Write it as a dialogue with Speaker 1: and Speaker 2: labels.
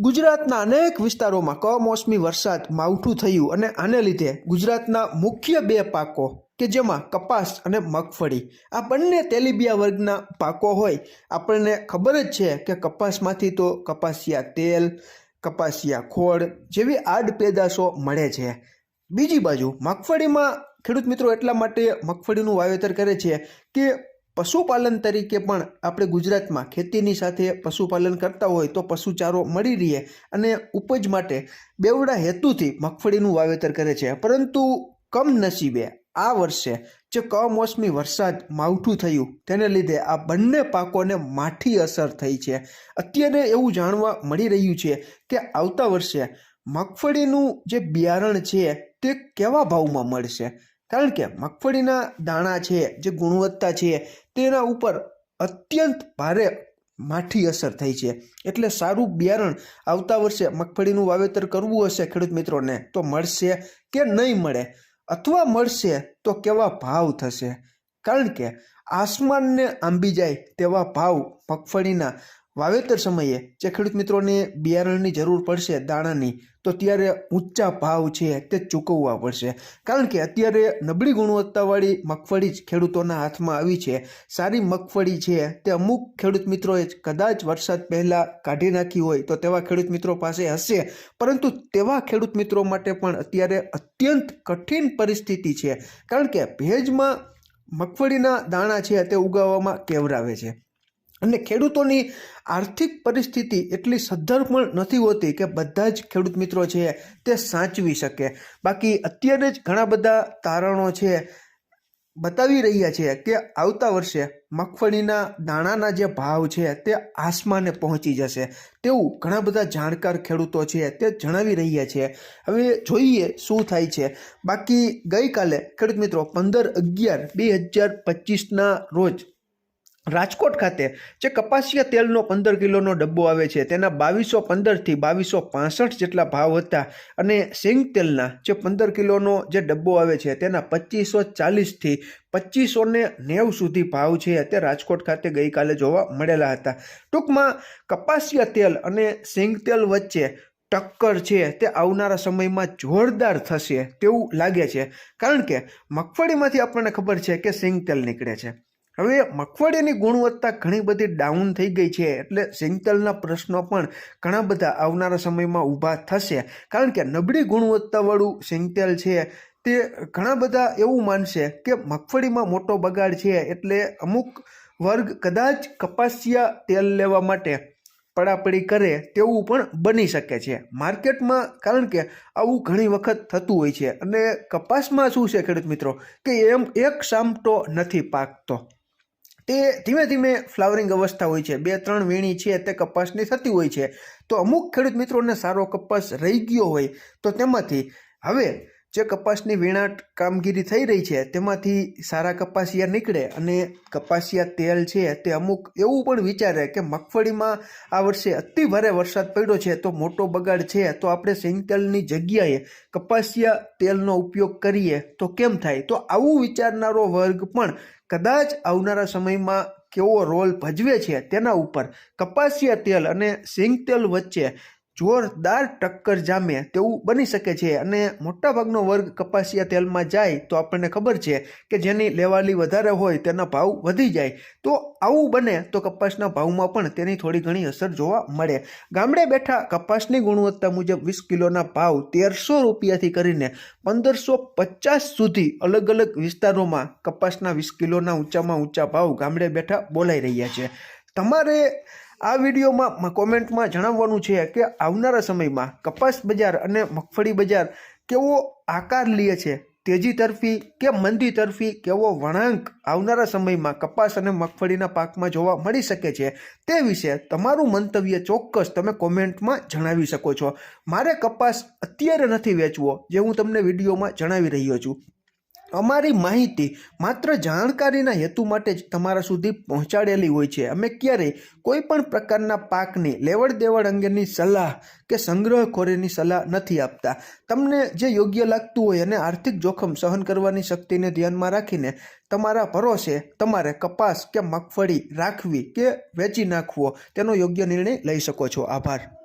Speaker 1: ગુજરાતના અનેક વિસ્તારોમાં કમોસમી વરસાદ માવઠું થયું અને આને લીધે ગુજરાતના મુખ્ય બે પાકો, કે જેમાં કપાસ અને મગફળી, આ બંને તેલીબિયા વર્ગના પાકો હોય. આપણને ખબર જ છે કે કપાસમાંથી તો કપાસિયા તેલ, કપાસિયા ખોળ જેવી આડ પેદાશો મળે છે. બીજી બાજુ, મગફળીમાં ખેડૂત મિત્રો એટલા માટે મગફળીનું વાવેતર કરે છે કે પશુપાલન તરીકે પણ આપણે ગુજરાતમાં ખેતીની સાથે પશુપાલન કરતા હોય તો પશુચારો મળી રહે અને ઉપજ માટે બેવડા હેતુથી મગફળીનું વાવેતર કરે છે. પરંતુ કમનસીબે આ વર્ષે જે કમોસમી વરસાદ માવઠું થયું તેને લીધે આ બંને પાકોને માઠી અસર થઈ છે. અત્યારે એવું જાણવા મળી રહ્યું છે કે આવતા વર્ષે મગફળીનું જે બિયારણ છે તે કેવા ભાવમાં મળશે? કારણ કે મગફળીના દાણા છે, જે ગુણવત્તા છે, તેના ઉપર અત્યંત ભારે માઠી અસર થઈ છે. એટલે સારું બિયારણ આવતા વર્ષે મગફળીનું વાવેતર કરવું હશે, ખેડૂત મિત્રોને, તો મળશે કે નહીં મળે? અથવા મળશે, તો કેવા ભાવ થશે? કારણ કે આસમાનને આંબી જાય તેવા ભાવ મગફળીના વાવેતર સમયે જે ખેડૂત મિત્રોને બિયારણની જરૂર પડશે દાણાની, તો ત્યારે ઊંચા ભાવ છે તે ચૂકવવા પડશે. કારણ કે અત્યારે નબળી ગુણવત્તાવાળી મગફળી જ ખેડૂતોના હાથમાં આવી છે. સારી મગફળી છે તે અમુક ખેડૂત મિત્રોએ કદાચ વરસાદ પહેલાં કાઢી નાખી હોય તો તેવા ખેડૂત મિત્રો પાસે હશે. પરંતુ તેવા ખેડૂત મિત્રો માટે પણ અત્યારે અત્યંત કઠિન પરિસ્થિતિ છે. કારણ કે ભેજમાં મગફળીના દાણા છે તે ઉગાવવામાં કેવરાવે છે. અને ખેડૂતોની આર્થિક પરિસ્થિતિ એટલી સદ્ધર પણ નથી હોતી કે બધા જ ખેડૂત મિત્રો છે તે સાચવી શકે. બાકી અત્યારે જ ઘણા બધા તારણો છે. બતાવી રહ્યા છે કે આવતા વર્ષે મગફળીના દાણાના જે ભાવ છે તે આસમાને પહોંચી જશે. તેવું ઘણા બધા જાણકાર ખેડૂતો છે તે જણાવી રહ્યા છે. હવે જોઈએ શું થાય છે. બાકી ગઈકાલે ખેડૂત મિત્રો પંદર અગિયાર બે હજાર પચીસના રોજ રાજકોટ ખાતે જે કપાસિયા તેલનો પંદર કિલોનો ડબ્બો આવે છે, તેના બાવીસો પંદરથી બાવીસો પાસઠ જેટલા ભાવ હતા અને સિંગ તેલના જે પંદર કિલોનો જે ડબ્બો આવે છે, તેના પચીસો ચાલીસથી પચીસો ને નેવ સુધી ભાવ છે તે રાજકોટ ખાતે ગઈકાલે જોવા મળેલા હતા. ટૂંકમાં કપાસિયા તેલ અને સિંગ તેલ વચ્ચે ટક્કર છે, તે આવનારા સમયમાં જોરદાર થશે તેવું લાગે છે. કારણ કે મગફળીમાંથી આપણને ખબર છે કે સિંગ તેલ નીકળે છે. હવે મગફળીની ગુણવત્તા ઘણી બધી ડાઉન થઈ ગઈ છે. એટલે સિંગતલના પ્રશ્નો પણ ઘણા બધા આવનારા સમયમાં ઊભા થશે. કારણ કે નબળી ગુણવત્તાવાળું સિંગતેલ છે તે ઘણા બધા એવું માનશે કે મગફળીમાં મોટો બગાડ છે એટલે અમુક વર્ગ કદાચ કપાસિયા તેલ લેવા માટે પડાપડી કરે તેવું પણ બની શકે છે. માર્કેટમાં કારણ કે આવું ઘણી વખત થતું હોય છે. અને કપાસમાં શું છે ખેડૂત મિત્રો? કે એમ એક સામટો નથી પાકતો. તે ધીમે ધીમે ફ્લાવરિંગ અવસ્થા હોય છે. બે, ત્રણ વીણી છે તે કપાસની થતી હોય છે. તો અમુક ખેડૂત મિત્રોને સારો કપાસ રહી ગયો હોય તો તેમાંથી હવે જે કપાસની વીણાટ કામગીરી થઈ રહી છે તેમાંથી સારા કપાસિયા નીકળે અને કપાસિયા તેલ છે તે અમુક એવું પણ વિચારે કે મગફળીમાં આ વર્ષે અતિ ભારે વરસાદ પડ્યો છે તો મોટો બગાડ છે. તો આપણે સિંગ તેલની જગ્યાએ કપાસિયા તેલનો ઉપયોગ કરીએ તો કેમ થાય? તો આવું વિચારનારો વર્ગ પણ કદાચ આવનારા સમયમાં કેવો રોલ ભજવે છે તેના ઉપર કપાસિયા તેલ અને સિંગ તેલ વચ્ચે જોરદાર ટક્કર જામે તેવું બની શકે છે અને મોટાભાગનો વર્ગ કપાસિયા તેલમાં જાય તો આપણને ખબર છે કે જેની લેવાલી વધારે હોય તેના ભાવ વધી જાય. તો આવું બને તો કપાસના ભાવમાં પણ તેની થોડી ઘણી અસર જોવા મળે. ગામડે બેઠા કપાસની ગુણવત્તા મુજબ વીસ કિલોના ભાવ તેરસો રૂપિયાથી કરીને પંદરસો પચાસ સુધી અલગ અલગ વિસ્તારોમાં કપાસના વીસ કિલોના ઊંચામાં ઊંચા ભાવ ગામડે બેઠા બોલાઈ રહ્યા છે. તમારે આ વિડીયોમાં કોમેન્ટમાં જણાવવાનું છે કે આવનારા સમયમાં કપાસ બજાર અને મગફળી બજાર કેવો આકાર લે છે? તેજી તરફી કે મંદી તરફી કેવો વળાંક આવનારા સમયમાં કપાસ અને મગફળીના પાકમાં જોવા મળી શકે છે તે વિશે તમારું મંતવ્ય ચોક્કસ તમે કોમેન્ટમાં જણાવી શકો છો. મારે કપાસ અત્યારે નથી વેચવો, જે હું તમને વિડીયોમાં જણાવી રહ્યો છું. અમારી માહિતી માત્ર જાણકારીના હેતુ માટે જ તમારા સુધી પહોંચાડેલી હોય છે. અમે ક્યારેય કોઈ પણ પ્રકારના પાકની લેવડ દેવડ અંગેની સલાહ કે સંગ્રહખોરીની સલાહ નથી આપતા. તમને જે યોગ્ય લાગતું હોય અને આર્થિક જોખમ સહન કરવાની શક્તિને ધ્યાનમાં રાખીને તમારા ભરોસે તમારે કપાસ કે મગફળી રાખવી કે વેચી નાખવો, તેનો યોગ્ય નિર્ણય લઈ શકો છો. આભાર.